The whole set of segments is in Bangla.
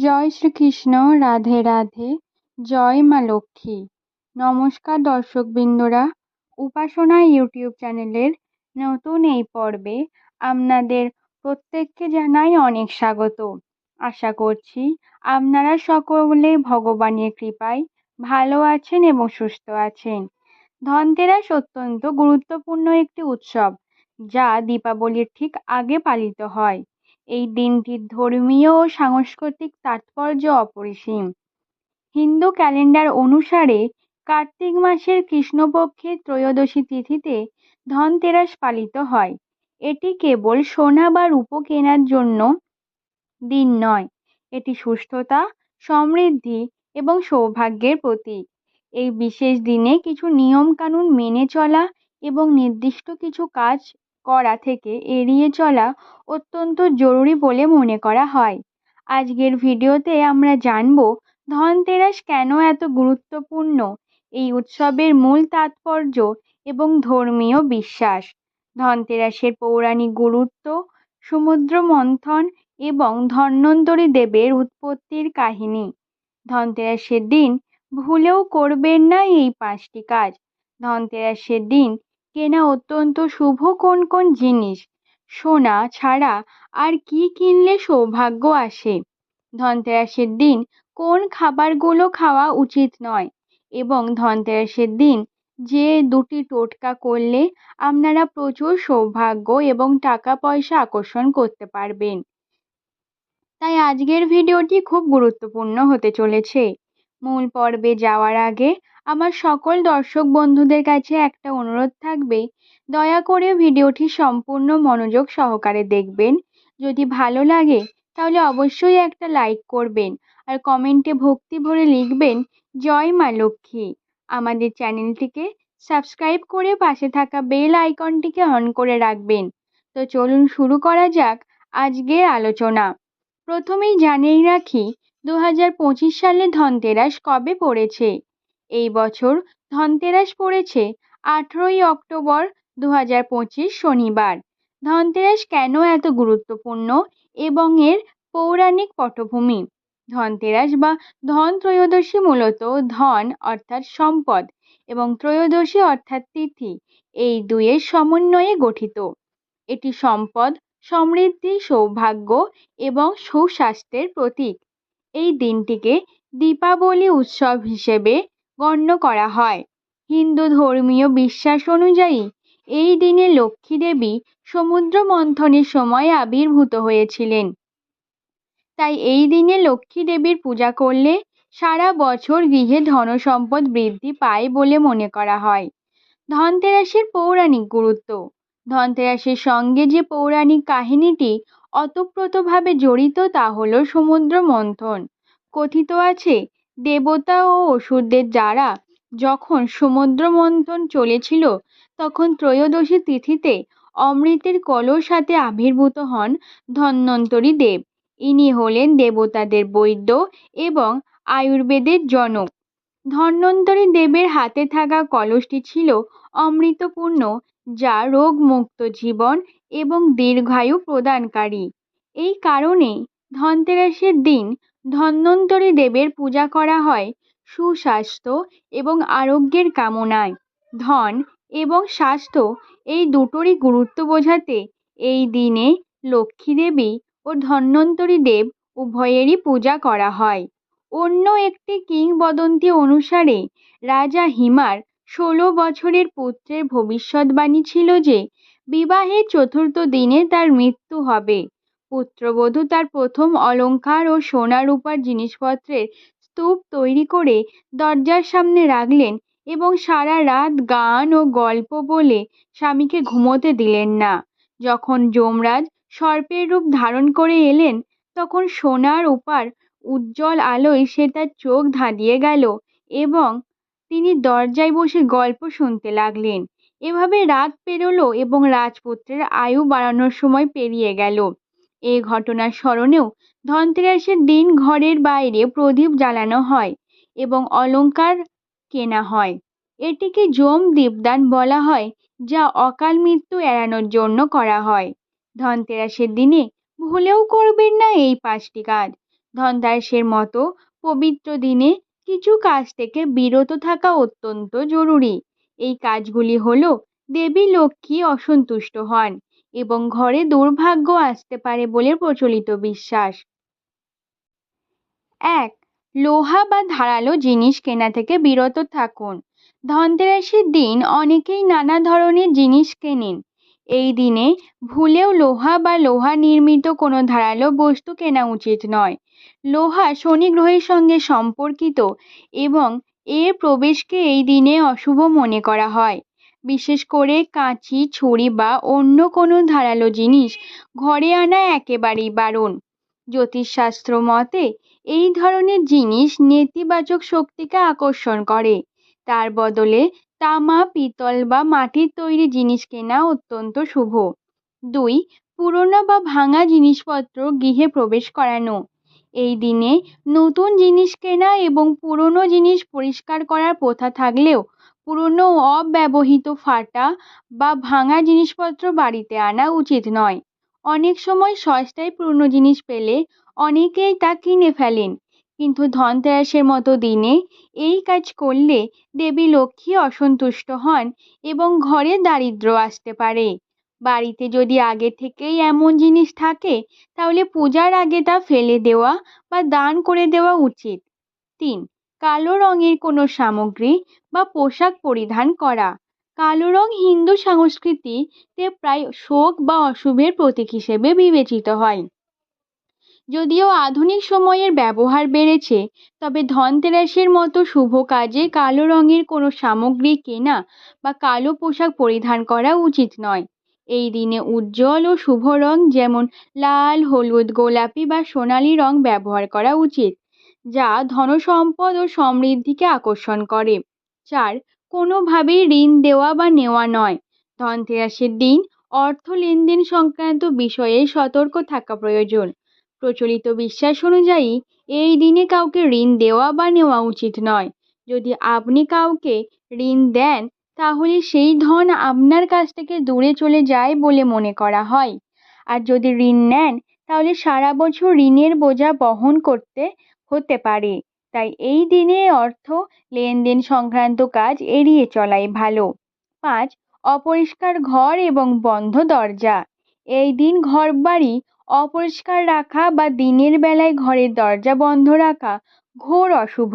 জয় শ্রীকৃষ্ণ, রাধে রাধে, জয় মা লক্ষ্মী। নমস্কার দর্শকবৃন্দরা উপাসনা ইউটিউব চ্যানেলের নতুন এই পর্বে আপনাদের প্রত্যেককে জানাই অনেক স্বাগত। আশা করছি আপনারা সকলে ভগবানের কৃপায় ভালো আছেন এবং সুস্থ আছেন। ধনতেরাস অত্যন্ত গুরুত্বপূর্ণ একটি উৎসব, যা দীপাবলির ঠিক আগে পালিত হয়। এই দিনটির ধর্মীয় ও সাংস্কৃতিক তাৎপর্য অপরিসীম। হিন্দু ক্যালেন্ডার অনুসারে কার্তিক মাসের কৃষ্ণপক্ষের ত্রয়োদশী তিথিতে ধনতেরাস পালিত হয়। এটি কেবল সোনা বা রূপো কেনার জন্য দিন নয়, এটি সুস্থতা, সমৃদ্ধি এবং সৌভাগ্যের প্রতীক। এই বিশেষ দিনে কিছু নিয়মকানুন মেনে চলা এবং নির্দিষ্ট কিছু কাজ করা থেকে এড়িয়ে চলা অত্যন্ত জরুরি বলে মনে করা হয়। আজকের ভিডিওতে আমরা জানব ধনতেরাস কেন এত গুরুত্বপূর্ণ? এই উৎসবের মূল তাৎপর্য এবং ধর্মীয় বিশ্বাস। ধনতেরাসের পৌরাণিক গুরুত্ব, সমুদ্র মন্থন এবং ধন্বন্তরী দেবের উৎপত্তির কাহিনী। ধনতেরাসের দিন ভুলেও করবেন না এই পাঁচটি কাজ। ধনতেরাসের দিন কেনা অত্যন্ত শুভ কোন কোন জিনিস? সোনা ছাড়া আর কি কিনলে সৌভাগ্য আসে? ধনতেরাসের দিন কোন খাবারগুলো খাওয়া উচিত নয়? এবং ধনতেরাসের দিন যে দুটি টোটকা করলে আপনারা প্রচুর সৌভাগ্য এবং টাকা পয়সা আকর্ষণ করতে পারবেন। তাই আজকের ভিডিওটি খুব গুরুত্বপূর্ণ হতে চলেছে। মূল পর্বে যাওয়ার আগে আমার সকল দর্শক বন্ধুদের কাছে একটা অনুরোধ থাকবে, দয়া করে ভিডিওটি সম্পূর্ণ মনোযোগ সহকারে দেখবেন। যদি ভালো লাগে, তাহলে অবশ্যই একটা লাইক করবেন আর কমেন্টে ভক্তি ভরে লিখবেন, জয় মা লক্ষ্মী। আমাদের চ্যানেলটিকে সাবস্ক্রাইব করে পাশে থাকা বেল আইকনটিকে অন করে রাখবেন। তো চলুন শুরু করা যাক আজকের আলোচনা। প্রথমেই জানিয়ে রাখি দু হাজার পঁচিশ সালে ধনতেরাস কবে পড়েছে? এই বছর ধনতেরাস পড়েছে। আঠেরোই অক্টোবর দু হাজার পঁচিশ শনিবার। ধনতেরাস কেন এত গুরুত্বপূর্ণ এবং এর পৌরাণিক পটভূমি? ধনতেরাস বা ধন ত্রয়োদশী মূলত ধন অর্থাৎ সম্পদ এবং ত্রয়োদশী অর্থাৎ তিথি। এই দুইয়ের সমন্বয়ে গঠিত। এটি সম্পদ, সমৃদ্ধি, সৌভাগ্য এবং সুস্বাস্থ্যের প্রতীক। এই দিনটিকে দীপাবলি উৎসব হিসেবে গণ্য করা হয়। হিন্দু ধর্মীয় বিশ্বাস অনুযায়ী, এই দিনে লক্ষ্মী দেবী সমুদ্র মন্থনের সময় আবির্ভূত হয়েছিলেন। তাই এই দিনে লক্ষ্মী দেবীর পূজা করলে সারা বছর গৃহে ধনসম্পদ বৃদ্ধি পায় বলে মনে করা হয়। ধনতেরাসের পৌরাণিক গুরুত্ব। ধনতেরাসের সঙ্গে যে পৌরাণিক কাহিনীটি অতপ্রতভাবে জড়িত তা হল সমুদ্র মন্থন। কথিত আছে দেবতা ও অসুরদের দ্বারা যখন সমুদ্র মন্থন চলেছিল, তখন ত্রয়োদশী তিথিতে অমৃতের কলস হাতে আবির্ভূত হন ধন্বন্তরী দেব। ইনি হলেন দেবতাদের বৈদ্য এবং আয়ুর্বেদের জনক। ধন্বন্তরী দেবের হাতে থাকা কলসটি ছিল অমৃতপূর্ণ, যা রোগমুক্ত জীবন এবং দীর্ঘায়ু প্রদানকারী। এই কারণে ধনতেরাসের দিন ধন্বন্তরী দেবের পূজা করা হয় সুস্বাস্থ্য এবং আরোগ্যের কামনায়। ধন এবং স্বাস্থ্য এই দুটোরই গুরুত্ব বোঝাতে এই দিনে লক্ষ্মী দেবী ও ধন্বন্তরী দেব উভয়েরই পূজা করা হয়। অন্য একটি কিংবদন্তি অনুসারে রাজা হিমার ষোলো বছরের পুত্রের ভবিষ্যৎবাণী ছিল যে, বিবাহের চতুর্থ দিনে তার মৃত্যু হবে। পুত্রবধূ তার প্রথম অলঙ্কার ও সোনা রূপার জিনিসপত্রের স্তূপ তৈরি করে দরজার সামনে রাখলেন এবং সারা রাত গান ও গল্প বলে স্বামীকে ঘুমোতে দিলেন না। যখন যমরাজ সর্পের রূপ ধারণ করে এলেন, তখন সোনার উপার উজ্জ্বল আলোয় সে তার চোখ ধাঁধিয়ে গেল এবং তিনি দরজায় বসে গল্প শুনতে লাগলেন। এভাবে রাত পেরোলো এবং রাজপুত্রের আয়ু বাড়ানোর সময় পেরিয়ে গেল। এই ঘটনার স্মরণেও ধনতেরাসের দিন ঘরের বাইরে প্রদীপ জ্বালানো হয় এবং অলঙ্কার কেনা হয়। এটিকে যম দীপদান বলা হয়, যা অকাল মৃত্যু এড়ানোর জন্য করা হয়। ধনতেরাসের দিনে ভুলেও করবেন না এই পাঁচটি কাজ। ধনতেরাসের মতো পবিত্র দিনে কিছু কাজ থেকে বিরত থাকা অত্যন্ত জরুরি। এই কাজগুলি হলো দেবী লক্ষ্মী অসন্তুষ্ট হন এবং ঘরে দুর্ভাগ্য আসতে পারে বলে প্রচলিত বিশ্বাস। এক, লোহা বা ধারালো জিনিস কেনা থেকে বিরত থাকুন। ধনতেরাসের দিন অনেকেই নানা ধরনের জিনিস কেনেন। এই দিনে ভুলেও লোহা বা লোহা নির্মিত কোনো ধারালো বস্তু কেনা উচিত নয়। লোহা শনি গ্রহের সঙ্গে সম্পর্কিত এবং এর প্রবেশকে এই দিনে অশুভ মনে করা হয়। বিশেষ করে কাঁচি, ছুরি বা অন্য কোনো ধারালো জিনিস ঘরে আনা একেবারেই বারণ। জ্যোতিষশাস্ত্র মতে, এই ধরনের জিনিস নেতিবাচক শক্তিকে আকর্ষণ করে। তার বদলে তামা, পিতল বা মাটির তৈরি জিনিস কেনা অত্যন্ত শুভ। দুই, পুরনো বা ভাঙা জিনিসপত্র গৃহে প্রবেশ করানো। এই দিনে নতুন জিনিস কেনা এবং পুরনো জিনিস পরিষ্কার করার প্রথা থাকলেও পুরনো অব্যবহৃত ফাটা বা ভাঙা জিনিসপত্র বাড়িতে আনা উচিত নয়। অনেক সময় সস্তায় পুরনো জিনিস পেলে অনেকেই তা কিনে ফেলেন, কিন্তু ধনতেরাসের মতো দিনে এই কাজ করলে দেবী লক্ষ্মী অসন্তুষ্ট হন এবং ঘরে দারিদ্র আসতে পারে। বাড়িতে যদি আগে থেকেই এমন জিনিস থাকে, তাহলে পূজার আগে তা ফেলে দেওয়া বা দান করে দেওয়া উচিত। তিন কালো রঙের কোনো সামগ্রী বা পোশাক পরিধান করা। কালো রং হিন্দু সংস্কৃতিতে প্রায় শোক বা অশুভের প্রতীক হিসেবে বিবেচিত হয়। যদিও আধুনিক সময়ের ব্যবহার বেড়েছে, তবে ধনতেরাসের মতো শুভ কাজে কালো রঙের কোনো সামগ্রী কেনা বা কালো পোশাক পরিধান করা উচিত নয়। এই দিনে উজ্জ্বল ও শুভ রং যেমন লাল, হলুদ, গোলাপি বা সোনালি রং ব্যবহার করা উচিত। যা ধনসম্পদ ও সমৃদ্ধিকে আকর্ষণ করে। চার, কোনোভাবেই ঋণ দেওয়া বা নেওয়া নয়। ধনতেরাসের দিন, অর্থ লেনদেন সংক্রান্ত বিষয়ে সতর্ক থাকা প্রয়োজন। প্রচলিত বিশ্বাস অনুযায়ী, এই দিনে কাউকে ঋণ দেওয়া বা নেওয়া উচিত নয়। যদি আপনি কাউকে ঋণ দেন, তাহলে সেই ধন আপনার কাছ থেকে দূরে চলে যায় বলে মনে করা হয়। আর যদি ঋণ নেন, তাহলে সারা বছর ঋণের বোঝা বহন করতে হতে পারে। তাই এই দিনে অর্থ, লেনদেন সংক্রান্ত কাজ এড়িয়ে চলাই ভালো। পাঁচ, অপরিষ্কার ঘর এবং বন্ধ দরজা। এই দিন ঘরবাড়ি, অপরিষ্কার রাখা বা দিনের বেলায় ঘরের দরজা বন্ধ রাখা ঘোর অশুভ।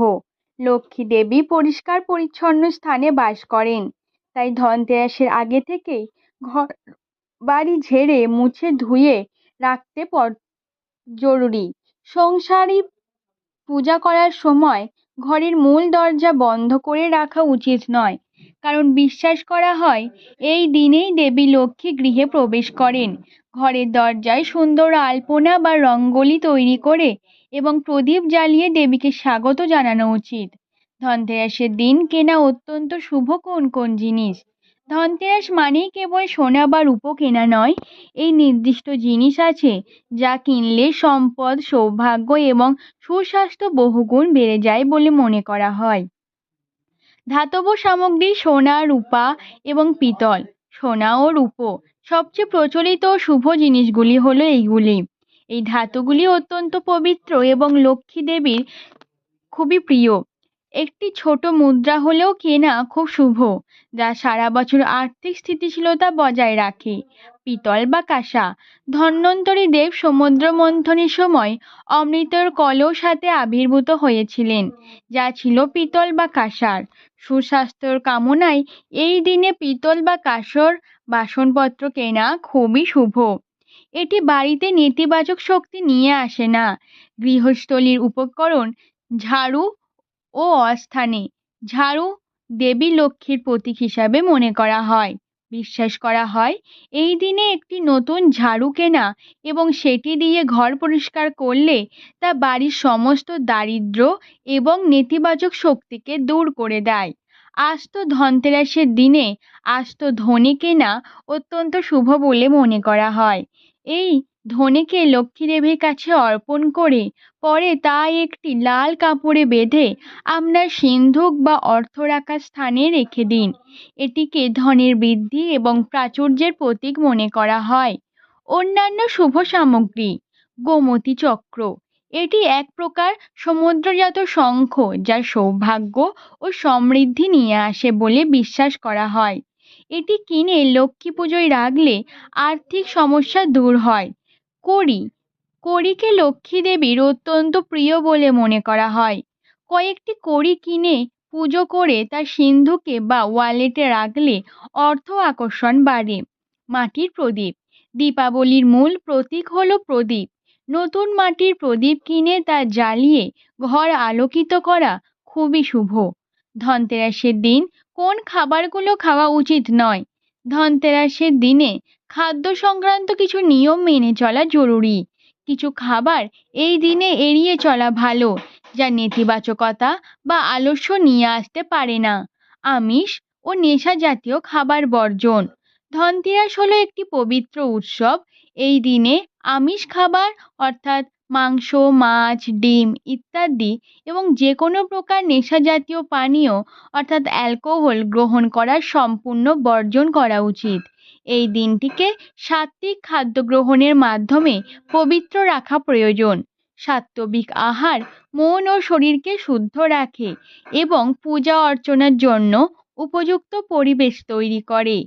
লক্ষ্মী দেবী পরিষ্কার পরিচ্ছন্ন স্থানে বাস করেন। তাই ধনতেরাসের আগে থেকেই ঘর বাড়ি ঝেড়ে, মুছে, ধুয়ে রাখতে জরুরি। সংসারী পূজা করার সময় ঘরের মূল দরজা বন্ধ করে রাখা উচিত নয়। কারণ বিশ্বাস করা হয়, এই দিনেই দেবী লক্ষ্মী গৃহে প্রবেশ করেন। ঘরের দরজায় সুন্দর আলপনা বা রঙ্গোলি তৈরি করে এবং প্রদীপ জ্বালিয়ে দেবীকে স্বাগত জানানো উচিত। ধনতেরাসের দিন কেনা অত্যন্ত শুভ কোন কোন জিনিস। ধনতেরাস মানেই কেবল সোনা বা রূপো কেনা নয়। এই নির্দিষ্ট জিনিস আছে যা কিনলে সম্পদ, সৌভাগ্য এবং সুস্বাস্থ্য বহুগুণ বেড়ে যায় বলে মনে করা হয়। ধাতব সামগ্রী সোনা, রূপা এবং পিতল, সোনা ও রূপো সবচেয়ে প্রচলিত শুভ জিনিসগুলি হলো এইগুলি। এই ধাতুগুলি অত্যন্ত পবিত্র এবং লক্ষ্মী দেবীর খুবই প্রিয়। একটি ছোট মুদ্রা হলেও কেনা খুব শুভ, যা সারা বছর আর্থিক স্থিতিশীলতা বজায় রাখে। পিতল বা কাঁসা, ধন্বন্তরী দেব সমুদ্র মন্থনের সময় অমৃতর কলস হাতে আবির্ভূত হয়েছিলেন, যা ছিল পিতল বা কাঁসার। সুস্বাস্থ্যর কামনায় এই দিনে পিতল বা কাঁসর বাসনপত্র কেনা খুবই শুভ। এটি বাড়িতে নেতিবাচক শক্তি নিয়ে আসে না। গৃহস্থলীর উপকরণ, ঝাড়ু ও অস্থানে। ঝাড়ু দেবী লক্ষ্মীর প্রতীক হিসাবে মনে করা হয়। বিশ্বাস করা হয়, এই দিনে একটি নতুন ঝাড়ু কেনা এবং সেটি দিয়ে ঘর পরিষ্কার করলে তা বাড়ির সমস্ত দারিদ্র এবং নেতিবাচক শক্তিকে দূর করে দেয়। আস্ত ধনতেরাসের দিনে আস্ত ধনে কেনা অত্যন্ত শুভ বলে মনে করা হয়। এই ধনেকে লক্ষ্মী দেবীর কাছে অর্পণ করে। পরে তা একটি লাল কাপড়ে বেঁধে আপনার সিন্ধুক বা অর্থ রাখার স্থানে রেখে দিন। এটিকে ধনের বৃদ্ধি এবং প্রাচুর্যের প্রতীক মনে করা হয়। অন্যান্য শুভ সামগ্রী, গোমতী চক্র। এটি এক প্রকার সমুদ্রজাত শঙ্খ যা সৌভাগ্য ও সমৃদ্ধি নিয়ে আসে বলে বিশ্বাস করা হয়। এটি কিনে লক্ষ্মী পুজোয় রাখলে আর্থিক সমস্যা দূর হয়। কড়ি কড়িকে লক্ষ্মী দেবীর অত্যন্ত প্রিয় বলে মনে করা হয়। কয়েকটি কড়ি কিনে পুজো করে তার সিন্ধুকে বা ওয়ালেটে রাখলে অর্থ আকর্ষণ বাড়ে। মাটির প্রদীপ। দীপাবলির মূল প্রতীক হলো প্রদীপ। নতুন মাটির প্রদীপ কিনে তা জ্বালিয়ে ঘর আলোকিত করা খুবই শুভ। ধনতেরাসের দিন কোন খাবারগুলো খাওয়া উচিত নয়। ধনতেরাসের দিনে খাদ্য সংক্রান্ত কিছু নিয়ম মেনে চলা জরুরি। কিছু খাবার এই দিনে এড়িয়ে চলা ভালো, যা নেতিবাচকতা বা আলস্য নিয়ে আসতে পারে না। আমিষ ও নেশা জাতীয় খাবার বর্জন। ধনতেরাস হলো একটি পবিত্র উৎসব। এই দিনে আমিষ খাবার, অর্থাৎ মাংস, মাছ, ডিম ইত্যাদি এবং যে কোনো প্রকার নেশা জাতীয় পানীয়, অর্থাৎ অ্যালকোহল গ্রহণ করা সম্পূর্ণ বর্জন করা উচিত। এই দিনটিকে সাত্ত্বিক খাদ্য গ্রহণের মাধ্যমে পবিত্র রাখা প্রয়োজন। সাত্ত্বিক আহার মন ও শরীরকে শুদ্ধ রাখে এবং পূজা অর্চনার জন্য উপযুক্ত পরিবেশ তৈরি করে।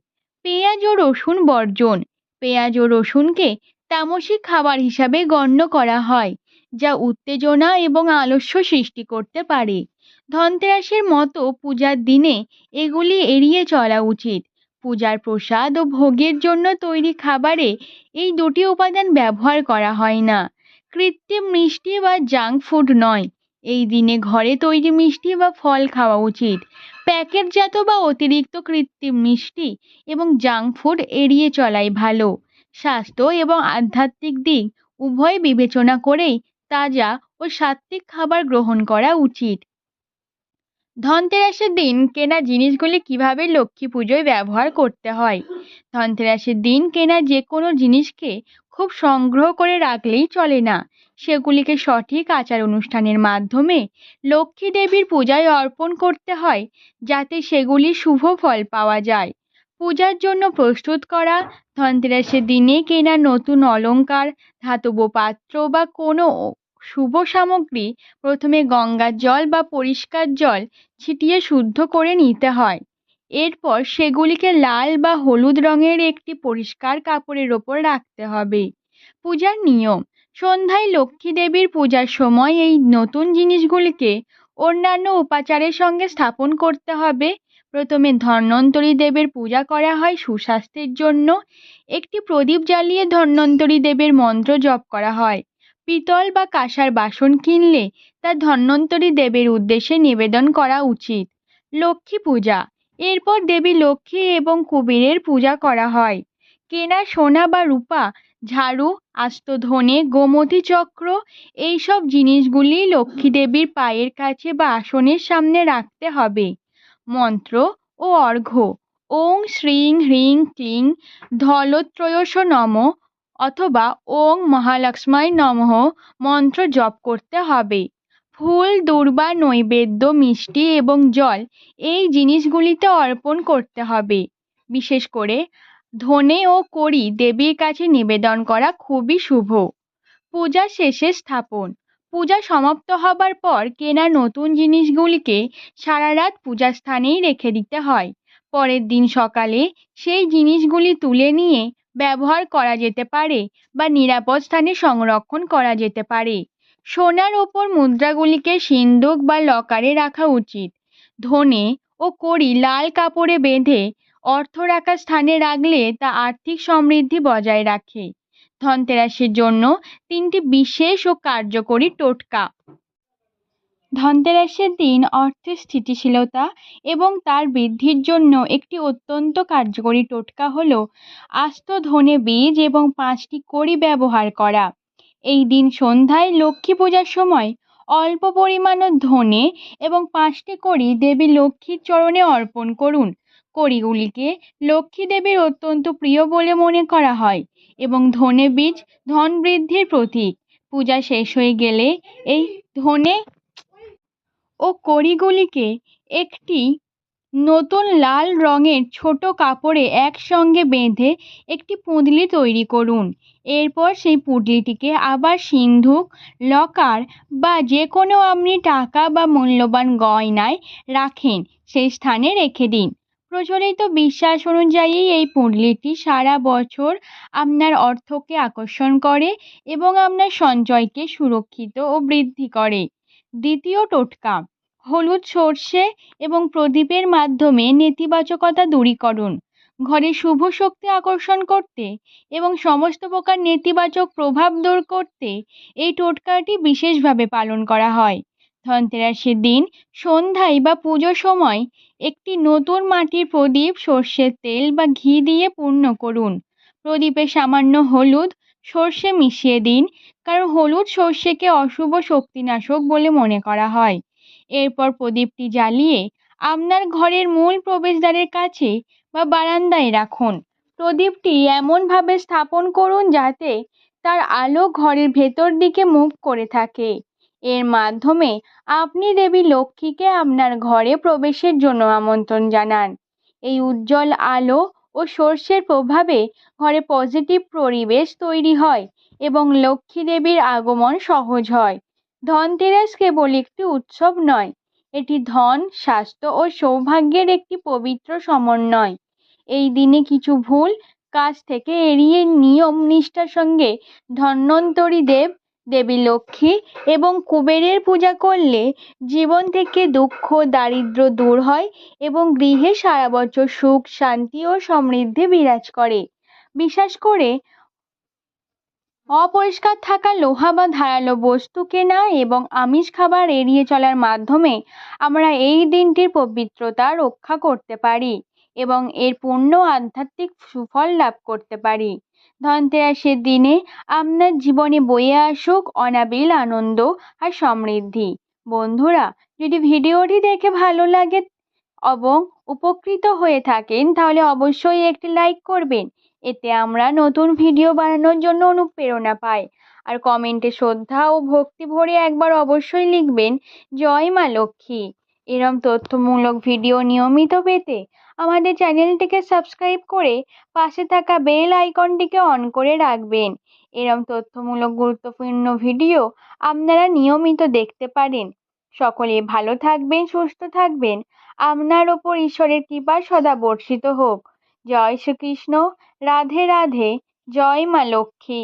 পেঁয়াজ ও রসুন বর্জন। পেঁয়াজ ও রসুনকে তামসিক খাবার হিসাবে গণ্য করা হয়, যা উত্তেজনা এবং আলস্য সৃষ্টি করতে পারে। ধনতেরাসের মতো পূজার দিনে এগুলি এড়িয়ে চলা উচিত। পূজার প্রসাদ ও ভোগের জন্য তৈরি খাবারে এই দুটি উপাদান ব্যবহার করা হয় না। কৃত্রিম মিষ্টি বা জাঙ্ক ফুড নয়। এই দিনে ঘরে তৈরি মিষ্টি বা ফল খাওয়া উচিত। প্যাকেটজাত বা অতিরিক্ত কৃত্রিম মিষ্টি এবং জাঙ্ক ফুড এড়িয়ে চলাই ভালো। স্বাস্থ্য এবং আধ্যাত্মিক দিক উভয় বিবেচনা করেই তাজা ও সাত্ত্বিক খাবার গ্রহণ করা উচিত। ধনতেরাসের দিন কেনা জিনিসগুলি কীভাবে লক্ষ্মী পুজোয় ব্যবহার করতে হয়? ধনতেরাসের দিন কেনা যে কোনো জিনিসকে খুব সংগ্রহ করে রাখলেই চলে না। সেগুলিকে সঠিক আচার অনুষ্ঠানের মাধ্যমে লক্ষ্মী দেবীর পূজায় অর্পণ করতে হয়, যাতে সেগুলি শুভ ফল পাওয়া যায়। পূজার জন্য প্রস্তুত করা ধনতেরাসের দিনে কেনা নতুন অলঙ্কার ধাতব পাত্র বা কোনো শুভ সামগ্রী প্রথমে গঙ্গার জল বা পরিষ্কার জল ছিটিয়ে শুদ্ধ করে নিতে হয়। এরপর সেগুলিকে লাল বা হলুদ রঙের একটি পরিষ্কার কাপড়ের ওপর রাখতে হবে। পূজার নিয়ম, সন্ধ্যায় লক্ষ্মী দেবীর পূজার সময় এই নতুন জিনিসগুলিকে অন্যান্য উপাচারের সঙ্গে স্থাপন করতে হবে। প্রথমে ধন্বন্তরী দেবের পূজা করা হয় সুস্বাস্থ্যের জন্য। একটি প্রদীপ জ্বালিয়ে ধন্বন্তরী দেবের মন্ত্র জপ করা হয়। পিতল বা কাঁসার বাসন কিনলে তা ধন্বন্তরী দেবের উদ্দেশ্যে নিবেদন করা উচিত। লক্ষ্মী পূজা। এরপর দেবী লক্ষ্মী এবং কুবেরের পূজা করা হয়। কেনা সোনা বা রূপা, ঝাড়ু, আস্ত ধনে, গোমতী চক্র, এইসব জিনিসগুলি লক্ষ্মী দেবীর পায়ের কাছে বা আসনের সামনে রাখতে হবে। মন্ত্র ও অর্ঘ্য। ওং শ্রীং হ্রিং ক্লিং ধলত্রয়স নম। অথবা ওং মহালক্ষ্মায় নমঃ মন্ত্র জপ করতে হবে। ফুল, দূর্বা, নৈবেদ্য, মিষ্টি এবং জল এই জিনিসগুলিতে অর্পণ করতে হবে। বিশেষ করে ধনে ও কড়ি দেবীর কাছে নিবেদন করা খুবই শুভ। পূজা শেষে স্থাপন। পূজা সমাপ্ত হবার পর কেনা নতুন জিনিসগুলিকে সারা রাত পূজা স্থানেই রেখে দিতে হয়। পরের দিন সকালে সেই জিনিসগুলি তুলে নিয়ে ব্যবহার করা যেতে পারে বা নিরাপদ স্থানে সংরক্ষণ করা যেতে পারে। সোনার ওপর মুদ্রাগুলিকে সিন্দুক বা লকারে রাখা উচিত। ধনে ও কড়ি লাল কাপড়ে বেঁধে অর্থ রাখার স্থানে রাখলে তা আর্থিক সমৃদ্ধি বজায় রাখে। ধনতেরাসের জন্য তিনটি বিশেষ ও কার্যকরী টোটকা। ধনতেরাসের দিন অর্থের স্থিতিশীলতা এবং তার বৃদ্ধির জন্য একটি অত্যন্ত কার্যকরী টোটকা হল আস্ত ধনে বীজ এবং পাঁচটি কড়ি ব্যবহার করা। এই দিন সন্ধ্যায় লক্ষ্মী পূজার সময় অল্প পরিমাণ ধনে এবং পাঁচটি কড়ি দেবী লক্ষ্মীর চরণে অর্পণ করুন। কড়িগুলিকে লক্ষ্মী দেবীর অত্যন্ত প্রিয় বলে মনে করা হয় এবং ধনে বীজ ধন বৃদ্ধির প্রতীক। পূজা শেষ হয়ে গেলে এই ধনে ও কড়িগুলিকে একটি নতুন লাল রঙের ছোট কাপড়ে একসঙ্গে বেঁধে একটি পুঁটলি তৈরি করুন। এরপর সেই পুঁটলিটিকে আবার সিন্ধুক, লকার বা যে কোনো আপনি টাকা বা মূল্যবান গয়নায় রাখেন, সেই স্থানে রেখে দিন। প্রচলিত বিশ্বাস অনুযায়ী এই পুঁটলিটি সারা বছর আপনার অর্থকে আকর্ষণ করে এবং আপনার সঞ্চয়কে সুরক্ষিত ও বৃদ্ধি করে। দ্বিতীয় টোটকা, হলুদ সর্ষে এবং প্রদীপের মাধ্যমে নেতিবাচকতা দূরীকরণ। ঘরে শুভ শক্তি আকর্ষণ করতে এবং সমস্ত প্রকার নেতিবাচক প্রভাব দূর করতে এই টোটকাটি বিশেষভাবে পালন করা হয়। ধনতেরাসের দিন, সন্ধ্যায় বা পুজোর সময় একটি নতুন মাটির প্রদীপ সর্ষের তেল বা ঘি দিয়ে পূর্ণ করুন। প্রদীপে সামান্য হলুদ সর্ষে মিশিয়ে দিন, কারণ হলুদ সর্ষেকে অশুভ শক্তিনাশক বলে মনে করা হয়। এরপর প্রদীপটি জ্বালিয়ে আপনার ঘরের মূল প্রবেশদ্বারের কাছে বা বারান্দায় রাখুন। প্রদীপটি এমনভাবে স্থাপন করুন যাতে তার আলো ঘরের ভেতর দিকে মুখ করে থাকে। এর মাধ্যমে আপনি দেবী লক্ষ্মীকে আপনার ঘরে প্রবেশের জন্য আমন্ত্রণ জানান। এই উজ্জ্বল আলো ও সর্ষের প্রভাবে ঘরে পজিটিভ পরিবেশ তৈরি হয় এবং লক্ষ্মী দেবীর আগমন সহজ হয়। ধনতেরাস কেবল একটি উৎসব নয়, এটি ধন, স্বাস্থ্য ও সৌভাগ্যের একটি পবিত্র সমন্বয়। এই দিনে কিছু ভুল কাজ থেকে এড়িয়ে নিয়ম নিষ্ঠার সঙ্গে ধন্বন্তরী দেব দেবী লক্ষ্মী এবং কুবেরের পূজা করলে জীবন থেকে দুঃখ দারিদ্র দূর হয় এবং গৃহে সারা বছর সুখ, শান্তি ও সমৃদ্ধি বিরাজ করে। বিশেষ করে অপরিষ্কার থাকা লোহা বা ধারালো বস্তু কেনা এবং আমিষ খাবার এড়িয়ে চলার মাধ্যমে আমরা এই দিনটির পবিত্রতা রক্ষা করতে পারি এবং এর পূর্ণ আধ্যাত্মিক সুফল লাভ করতে পারি। ধনতেরাসের দিনে আপনার জীবনে বয়ে আসুক অনাবিল আনন্দ আর সমৃদ্ধি। বন্ধুরা, যদি ভিডিওটি দেখে ভালো লাগে এবং উপকৃত হয়ে থাকেন, তাহলে অবশ্যই একটি লাইক করবেন। এতে আমরা নতুন ভিডিও বানানোর জন্য অনুপ্রেরণা পাই। আর কমেন্টে শ্রদ্ধা ও ভক্তি ভরে একবার অবশ্যই লিখবেন, জয় মা লক্ষ্মী। এরম তথ্যমূলক ভিডিও নিয়মিত পেতে আমাদের চ্যানেলটিকে সাবস্ক্রাইব করে পাশে থাকা বেল আইকনটিকে অন করে রাখবেন। এরম তথ্যমূলক গুরুত্বপূর্ণ ভিডিও আপনারা নিয়মিত দেখতে পারেন। সকলে ভালো থাকবেন, সুস্থ থাকবেন। আপনার ওপর ঈশ্বরের কৃপা সদা বর্ষিত হোক। জয় শ্রীকৃষ্ণ। রাধে রাধে। জয় মা লক্ষ্মী।